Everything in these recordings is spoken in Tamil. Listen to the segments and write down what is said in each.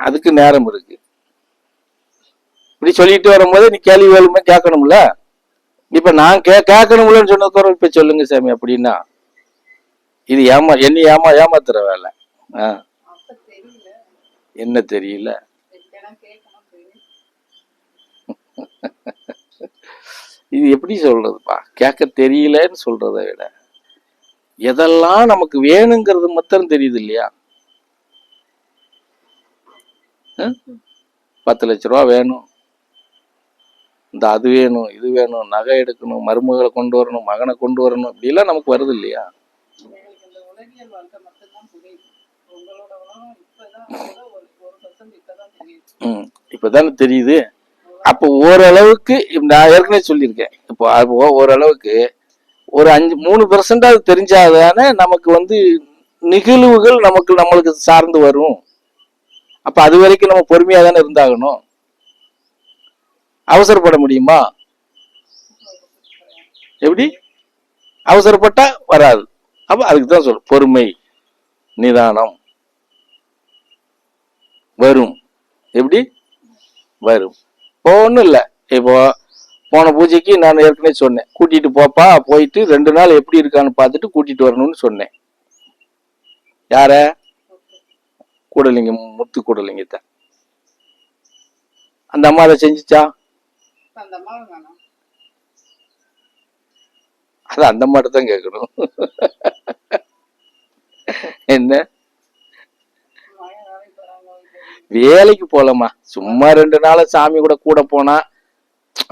அதுக்கு நேரம் இருக்கு. இப்படி சொல்லிட்டு வரும்போது நீ கேள்வி வேலுமே கேட்கணும்ல? இப்ப நான் கே கேட்கணும்லன்னு சொன்னதுக்கு இப்ப சொல்லுங்க சாமி அப்படின்னா. இது ஏமா என்ன ஏமா ஏமாத்துற வேலை. என்ன தெரியல? இது எப்படி சொல்றதுப்பா? கேட்க தெரியலன்னு சொல்றதை விட எதெல்லாம் நமக்கு வேணுங்கிறது மாத்திரம் தெரியுது இல்லையா? பத்து லட்ச ரூபா வேணும். இந்த அது வேணும் இது வேணும் நகை எடுக்கணும் மருமகளை கொண்டு வரணும் மகனை கொண்டு வரணும் இப்படிலாம் நமக்கு வருது இல்லையா? இப்பதான் தெரியுது. ம் இப்பதானே தெரியுது. அப்போ ஓரளவுக்கு நான் ஏற்கனவே சொல்லியிருக்கேன். இப்போ அப்போ ஓரளவுக்கு ஒரு அஞ்சு மூணு பெர்சன்டாவது தெரிஞ்சாதானே நமக்கு வந்து நிகழ்வுகள் நமக்கு நம்மளுக்கு சார்ந்து வரும். அப்ப அது வரைக்கும் நம்ம பொறுமையா தானே இருந்தாகணும்? அவசரப்பட முடியுமா? எப்படி? அவசரப்பட்டா வராது. அப்ப அதுக்கு தான் சொல்ற பொறுமை நிதானம். வரும். எப்படி? வரும். இப்போ ஒன்றும் இல்லை. இப்போ போன பூஜைக்கு நான் ஏற்கனவே சொன்னேன் கூட்டிட்டு போப்பா போயிட்டு ரெண்டு நாள் எப்படி இருக்கான்னு பார்த்துட்டு கூட்டிட்டு வரணும்னு சொன்னேன். யார? கூடலிங்கம் முத்து கூடலிங்கத்தை அந்த அம்மா அதை செஞ்சுச்சா? அது அந்த அம்மாட்ட தான் கேட்கணும் என்ன? வேலைக்கு போலமா சும்மா ரெண்டு நாள் சாமி கூட கூட போனா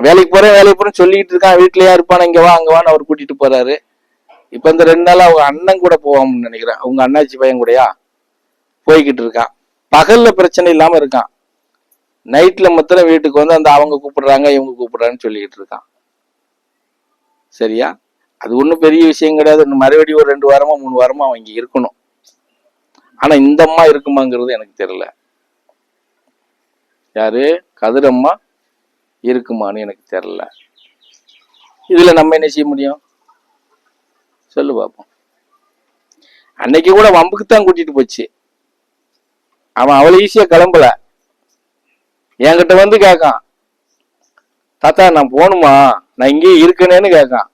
வேலைக்கு போறேன் வேலைக்கு போறேன்னு சொல்லிட்டு இருக்கான் வீட்லயா இருப்பான இங்க வா அங்க வான்னு அவர் கூட்டிட்டு போறாரு. இப்ப இந்த ரெண்டு நாள் அவங்க அண்ணன் கூட போவான்னு நினைக்கிறேன். அவங்க அண்ணாச்சி பையன் கூடயா? போய்கிட்டு இருக்கான். பகல்ல பிரச்சனை இல்லாம இருக்கான். நைட்ல மொத்தம் வீட்டுக்கு வந்து அந்த அவங்க கூப்பிடுறாங்க இவங்க கூப்பிடுறாங்கன்னு சொல்லிக்கிட்டு இருக்கான். சரியா? அது ஒன்றும் பெரிய விஷயம் கிடையாது. இன்னும் மறுபடியும் ஒரு ரெண்டு வாரமா மூணு வாரமா அவன் இருக்கணும். ஆனா இந்த அம்மா இருக்குமாங்கிறது எனக்கு தெரியல. யாரு? கதிரம்மா இருக்குமான்னு எனக்கு தெரியல. இதுல நம்ம என்ன செய்ய முடியும்? சொல்லு பாப்போம். அன்னைக்கு கூட வம்புக்கு தான் கூட்டிட்டு போச்சு. அவன் அவ்வளவு ஈஸியா கிளம்பல. என்கிட்ட வந்து கேட்கான் தாத்தா நான் போகணுமா? நான் இங்கேயே இருக்கணேன்னு கேட்கான்.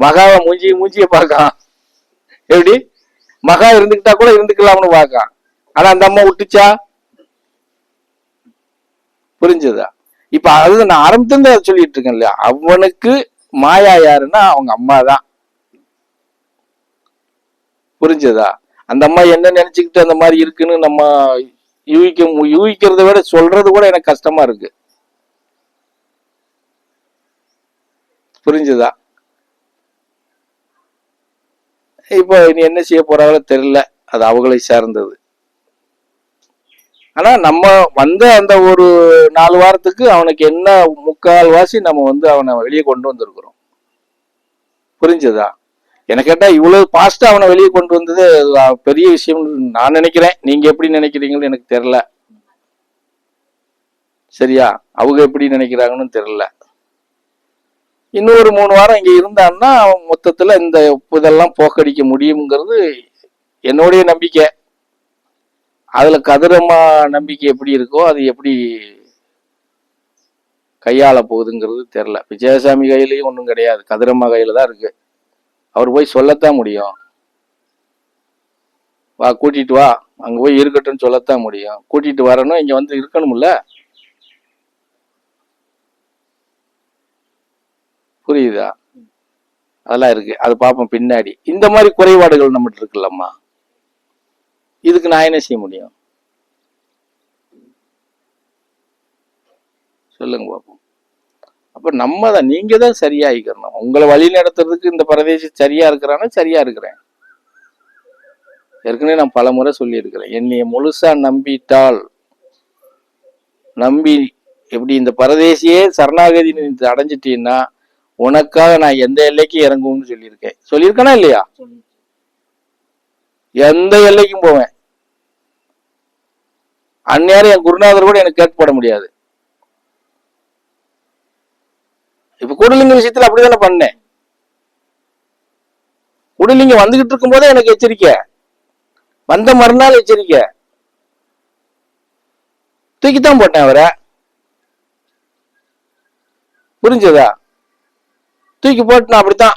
மகாவை மூஞ்சி மூஞ்சிய பார்க்கான். எப்படி? மகா இருந்துக்கிட்டா கூட இருந்துக்கலாம்னு பார்க்கான். ஆனா அந்த அம்மா விட்டுச்சா? புரிஞ்சதா? இப்ப அது நான் ஆரம்பத்துல சொல்லிட்டு இருக்கேன் இல்லையா? அவனுக்கு மாயா யாருன்னா அவங்க அம்மா தான் புரிஞ்சதா? அந்த அம்மா என்ன நினைச்சுக்கிட்டு அந்த மாதிரி இருக்குன்னு நம்ம யூகிக்க யூகிக்கிறத விட சொல்றது கூட எனக்கு கஷ்டமா இருக்கு. புரிஞ்சுதா? இப்போ இனி என்ன செய்ய போறாங்களோ தெரியல. அது அவங்களை சார்ந்தது. ஆனா நம்ம வந்த அந்த ஒரு நாலு வாரத்துக்கு அவனுக்கு என்ன முக்கால் வாசி நம்ம வந்து அவனை வெளியே கொண்டு வந்திருக்கிறோம். புரிஞ்சுதா? என்னை கேட்டால் இவ்வளவு பாஸ்ட்டாக அவனை வெளியே கொண்டு வந்தது பெரிய விஷயம்னு நான் நினைக்கிறேன். நீங்கள் எப்படி நினைக்கிறீங்கன்னு எனக்கு தெரில சரியா? அவங்க எப்படி நினைக்கிறாங்கன்னு தெரியல. இன்னொரு மூணு வாரம் இங்கே இருந்தான்னா மொத்தத்தில் இந்த இதெல்லாம் போக்கடிக்க முடியுங்கிறது என்னுடைய நம்பிக்கை. அதில் கதிரம்மா நம்பிக்கை எப்படி இருக்கோ அது எப்படி கையாள போகுதுங்கிறது தெரில விஜயசாமி கையிலையும் ஒன்றும் கிடையாது. கதிரம்மா கையில் தான் இருக்குது அவர் போய் சொல்லத்தான் முடியும். வா கூட்டிட்டு வா. அங்க போய் இருக்கட்டும்னு சொல்லத்தான் முடியும். கூட்டிட்டு வரணும் இங்க வந்து இருக்கணும்ல? புரியுதா? அதெல்லாம் இருக்கு. அது பார்ப்போம் பின்னாடி. இந்த மாதிரி குறைபாடுகள் நம்மகிட்ட இருக்குல்லம்மா. இதுக்கு நான் என்ன செய்ய முடியும்? சொல்லுங்க பாப்போம். அப்போ நம்ம தான் நீங்க தான் சரியாயிக்கணும் உங்களை வழி நடத்துறதுக்கு இந்த பிரதேசி சரியா இருக்கிறான்னு சரியா இருக்கிறேன். ஏற்கனவே நான் பல முறை சொல்லியிருக்கிறேன். என்னைய முழுசா நம்பிட்டால் நம்பி எப்படி இந்த பரதேசியே சரணாகதி நீ அடைஞ்சிட்டீன்னா உனக்காக நான் எந்த எல்லைக்கும் இறங்கும்னு சொல்லியிருக்கேன். சொல்லியிருக்கேனா இல்லையா? எந்த எல்லைக்கும் போவேன். அந்நேரம் என் குருநாதர் கூட எனக்கு கேட்கப்பட முடியாது. இப்ப கூடலிங்க விஷயத்துல அப்படிதானே பண்ணேன். கூடலிங்க வந்துகிட்டு இருக்கும் போதே எனக்கு எச்சரிக்கை. வந்த மறுநாள் எச்சரிக்கை. தூக்கித்தான் போட்டேன் அவரை. புரிஞ்சதா? தூக்கி போட்டு நான் அப்படித்தான்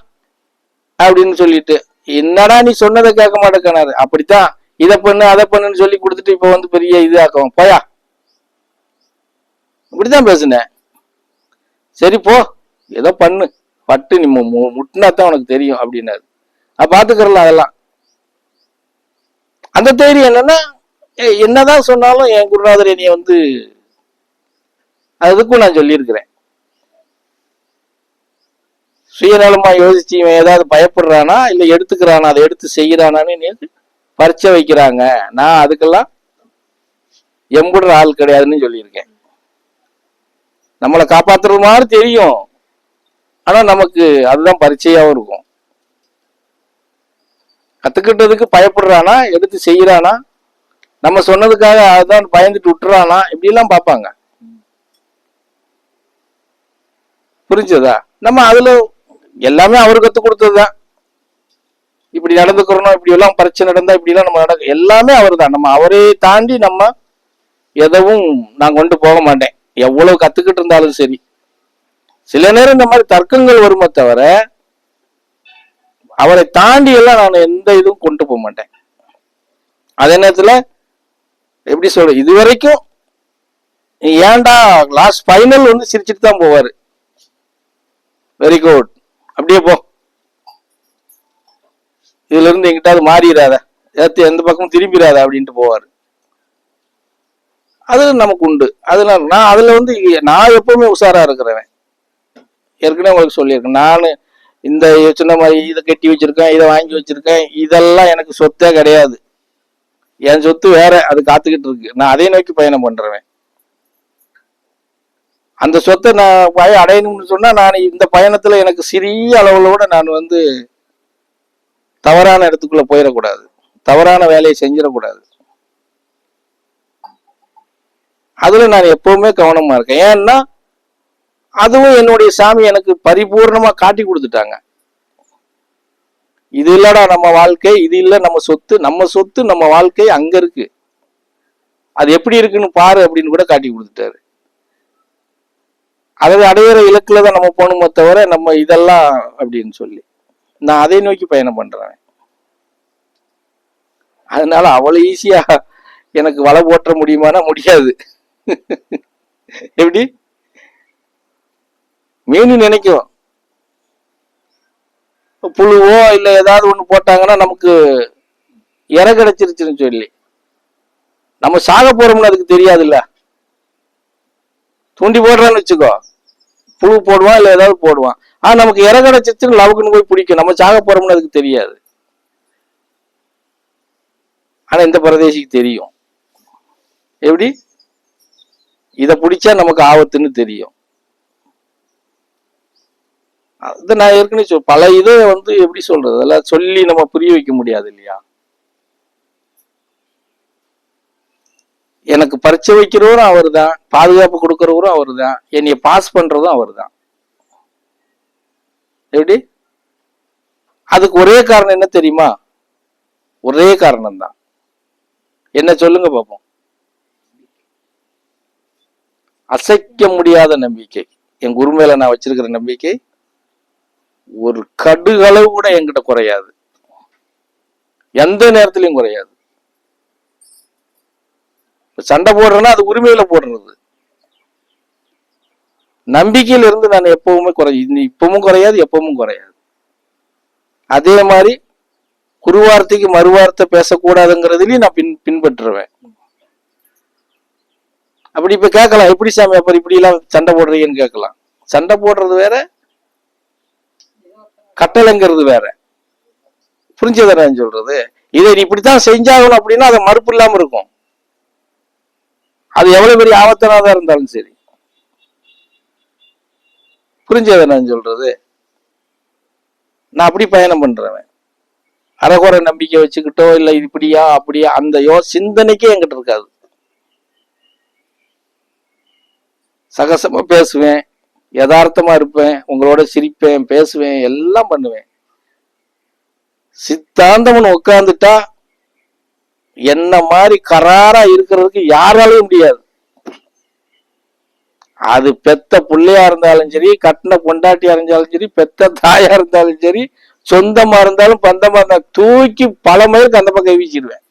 அப்படின்னு சொல்லிட்டு என்னடா நீ சொன்னதை கேட்க மாட்டேங்கிறாரு அப்படித்தான் இதை பண்ணு அதை பண்ணுன்னு சொல்லி கொடுத்துட்டு இப்ப வந்து பெரிய இது ஆக்குவோம் போயா? இப்படிதான் பேசுனேன். சரி போ. ஏதோ பண்ணு. பட்டு நீ முட்டினா தான் உனக்கு தெரியும் அப்படின்னாரு. அப்ப அதெல்லாம். அந்த தைரியம் என்னன்னா என்னதான் சொன்னாலும் என் குருநாதர் என்னைய வந்து அதுக்கும் நான் சொல்லியிருக்கிறேன். சுயநலமா யோசிச்சு இவன் ஏதாவது பயப்படுறானா இல்ல எடுத்துக்கிறானா அதை எடுத்து செய்யறானான்னு எனக்கு பரிச்சை வைக்கிறாங்க. நான் அதுக்கெல்லாம் எம்புடுற ஆள் கிடையாதுன்னு சொல்லியிருக்கேன். நம்மளை காப்பாத்துறது மாதிரி தெரியும். ஆனா நமக்கு அதுதான் பரிச்சையாவும் இருக்கும். கத்துக்கிட்டதுக்கு பயப்படுறானா எடுத்து செய்யறானா நம்ம சொன்னதுக்காக அதான் பயந்துட்டு விட்டுறானா இப்படி எல்லாம் பார்ப்பாங்க. புரிஞ்சதா? நம்ம அதுல எல்லாமே அவர் கத்து கொடுத்ததுதான். இப்படி நடந்துக்கிறோம் இப்படி எல்லாம் பிரச்சனை நடந்தா இப்படி எல்லாம் நம்ம நடக்க எல்லாமே அவர் தான் நம்ம அவரே தாண்டி நம்ம எதவும் நான் கொண்டு போக மாட்டேன். எவ்வளவு கத்துக்கிட்டு இருந்தாலும் சரி. சில நேரம் இந்த மாதிரி தர்க்கங்கள் வருமே தவிர அவரை தாண்டி எல்லாம் நான் எந்த இதுவும் கொண்டு போக மாட்டேன். அதே நேரத்தில் எப்படி சொல்ற இது வரைக்கும் ஏன்டா லாஸ்ட் ஃபைனல் வந்து சிரிச்சிட்டு தான் போவார். வெரி குட் அப்படியே போ. இதுல இருந்து எங்கிட்டாவது மாறிடாத ஏத்து எந்த பக்கமும் திரும்பிடாத அப்படின்ட்டு போவார். அது நமக்கு உண்டு. அதனால நான் அதுல வந்து நான் எப்பவுமே உஷாரா இருக்கிறவன். ஏற்கனவே உங்களுக்கு சொல்லியிருக்கேன். நான் இந்த சின்ன மாதிரி இதை கட்டி வச்சிருக்கேன் இதை வாங்கி வச்சிருக்கேன். இதெல்லாம் எனக்கு சொத்தே கிடையாது. என் சொத்து வேற அது காத்துக்கிட்டு இருக்கு. நான் அதை நோக்கி பயணம் பண்ணுறேன் அந்த சொத்தை நான் பய அடையணும்னு சொன்னா நான் இந்த பயணத்துல எனக்கு சிறிய அளவுல கூட நான் வந்து தவறான இடத்துக்குள்ள போயிடக்கூடாது. தவறான வேலையை செஞ்சிடக்கூடாது. அதுல நான் எப்பவுமே கவனமா இருக்கேன். ஏன்னா அதுவும் என்னுடைய சாமி எனக்கு பரிபூர்ணமா காட்டி கொடுத்துட்டாங்க. இது இல்லடா நம்ம வாழ்க்கை இது இல்ல நம்ம சொத்து நம்ம சொத்து நம்ம வாழ்க்கை அங்க இருக்கு. அது எப்படி இருக்குன்னு பாரு அப்படின்னு கூட காட்டி கொடுத்துட்டாரு. அதை அடையிற இலக்குல தான் நம்ம போகணுமே தவிர நம்ம இதெல்லாம் அப்படின்னு சொல்லி. நான் அதை நோக்கி பயணம் பண்றேன். அதனால அவ்வளவு ஈஸியா எனக்கு வலை போற்ற முடியுமானா முடியாது. எப்படி? மீன் நினைக்கும். புழுவோ இல்லை ஏதாவது ஒன்று போட்டாங்கன்னா நமக்கு இற கிடைச்சிருச்சுன்னு சொல்லி. நம்ம சாக போறோம்னு அதுக்கு தெரியாதுல்ல. தூண்டி போடுறான்னு வச்சுக்கோ. புழு போடுவான் இல்லை ஏதாவது போடுவான். ஆனா நமக்கு இற கிடைச்சிருச்சுன்னு லவுக்குன்னு போய் பிடிக்கும். நம்ம சாக போறோம்னு அதுக்கு தெரியாது. ஆனால் இந்த பிரதேசிக்கு தெரியும். எப்படி? இதை பிடிச்சா நமக்கு ஆபத்துன்னு தெரியும். அது நான் ஏற்கனவே சொல் பல இதை வந்து எப்படி சொல்றது? அதெல்லாம் சொல்லி நம்ம புரிய வைக்க முடியாது இல்லையா? எனக்கு பரிச்சை வைக்கிறவரும் அவர் தான் பாதுகாப்பு கொடுக்கறவரும் அவர் தான் என்னைய பாஸ் பண்றதும் அவர் தான் எப்படி? அதுக்கு ஒரே காரணம் என்ன தெரியுமா? ஒரே காரணம் தான் என்ன சொல்லுங்க பாப்போம். அசைக்க முடியாத நம்பிக்கை. என் குரு மேல நான் வச்சிருக்கிற நம்பிக்கை ஒரு கடுகளவு கூட என்கிட்ட குறையாது. எந்த நேரத்திலையும் குறையாது. சண்டை போடுறேன்னா அது உரிமையில போடுறது. நம்பிக்கையில இருந்து நான் எப்பவுமே குறை இப்பவும் குறையாது எப்பவும் குறையாது. அதே மாதிரி குருவார்த்தைக்கு மறுவார்த்தை பேசக்கூடாதுங்கிறதுலயும் நான் பின் பின்பற்றுவேன். அப்படி இப்ப கேட்கலாம் எப்படி சாமி அப்புறம் இப்படி எல்லாம் சண்டை போடுறீங்கன்னு கேட்கலாம். சண்டை போடுறது வேற கட்டளைங்கிறது வேற. புரிஞ்சதை சொல்றது. இதை நீ இப்படித்தான் செஞ்சாகணும் அப்படின்னா அது மறுப்பு இல்லாம இருக்கும். அது எவ்வளவு பெரிய ஆபத்தானதா இருந்தாலும் சரி. புரிஞ்சதை நான் சொல்றது. நான் அப்படி பயணம் பண்றவன். அறகுறை நம்பிக்கை வச்சுக்கிட்டோ இல்ல இப்படியா அப்படியா அந்த யோ சிந்தனைக்கே என்கிட்ட இருக்காது. சகசமா பேசுவேன். யதார்த்தமா இருப்பேன் உங்களோட சிரிப்பேன் பேசுவேன் எல்லாம் பண்ணுவேன். சித்தாந்தம்னு உட்காந்துட்டா என்ன மாதிரி கராரா இருக்கிறதுக்கு யாராலையும் முடியாது. அது பெத்த புள்ளையா இருந்தாலும் சரி கட்டின பொண்டாட்டியா இருந்தாலும் சரி பெத்த தாயா இருந்தாலும் சரி சொந்தமா இருந்தாலும் பந்தமா இருந்தாலும் தூக்கி பல மயிலுக்கு அந்த பக்கம் வீசிடுவேன்.